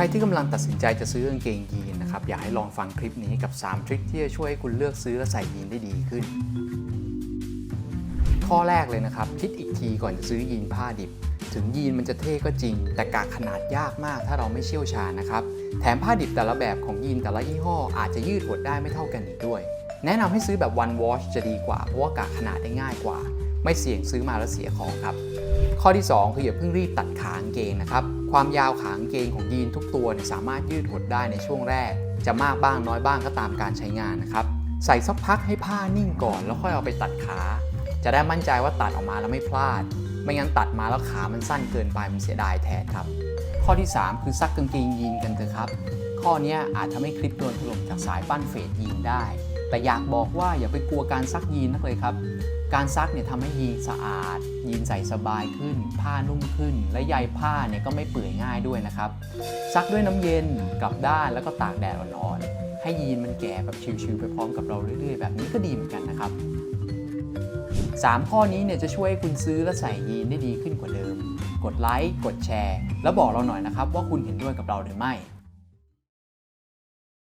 รที่กำลังตัดสินใจจะซื้อกางเกงยีนนะครับ อยากให้ลองฟังคลิปนี้กับ 3 ทริคที่จะช่วยให้คุณเลือกซื้อและใส่ยีนได้ดีขึ้น ข้อแรกเลยนะครับ คิดอีกทีก่อนจะซื้อยีนผ้าดิบ ถึงยีนมันจะเท่ก็จริง แต่กะขนาดยากมากถ้าเราไม่เชี่ยวชาญนะครับ แถมผ้าดิบแต่ละแบบของยีนแต่ละยี่ห้อ อาจจะยืดหดได้ไม่เท่ากันอีกด้วย แนะนำให้ซื้อแบบ one wash จะดีกว่าเพราะว่ากะขนาดได้ง่ายกว่า ไม่เสี่ยงซื้อมาแล้วเสียของครับ ข้อที่ 2 คืออย่าเพิ่งรีบตัดขางเกงนะครับ ความยาวขางเกงของยีนทุกตัวเนี่ยสามารถยืดหดได้ในช่วงแรก จะมากบ้างน้อยบ้างก็ตามการใช้งานนะครับ ใส่สักพักให้ผ้านิ่งก่อนแล้วค่อยเอาไปตัดขา จะได้มั่นใจว่าตัดออกมาแล้วไม่พลาด ไม่งั้นตัดมาแล้วขามันสั้นเกินไปมันเสียดายแทนครับ ข้อที่ 3 คือซักกางเกงยีนกันเถอะครับ ข้อนี้อาจทำให้คลิปโดนถล่มจากสายปั้นเฟดยีนได้ แต่อยากบอกว่าอย่าไปกลัวการซักยีนนักเลยครับ การซักเนี่ยทำให้ยีนสะอาด ยีนใส่สบายขึ้น ผ้านุ่มขึ้น และใยผ้าเนี่ยก็ไม่เปื่อยง่ายด้วยนะครับ ซักด้วยน้ำเย็นกลับด้านแล้วก็ตากแดดอ่อนๆ ให้ยีนมันแก่แบบชิวๆไปพร้อมกับเราเรื่อยๆ แบบนี้ก็ดีเหมือนกันนะครับ 3 ข้อนี้เนี่ยจะช่วยให้คุณซื้อและใส่ยีนได้ดีขึ้นกว่าเดิม กดไลค์กดแชร์ แล้วบอกเราหน่อยนะครับว่าคุณเห็นด้วยกับเราหรือไม่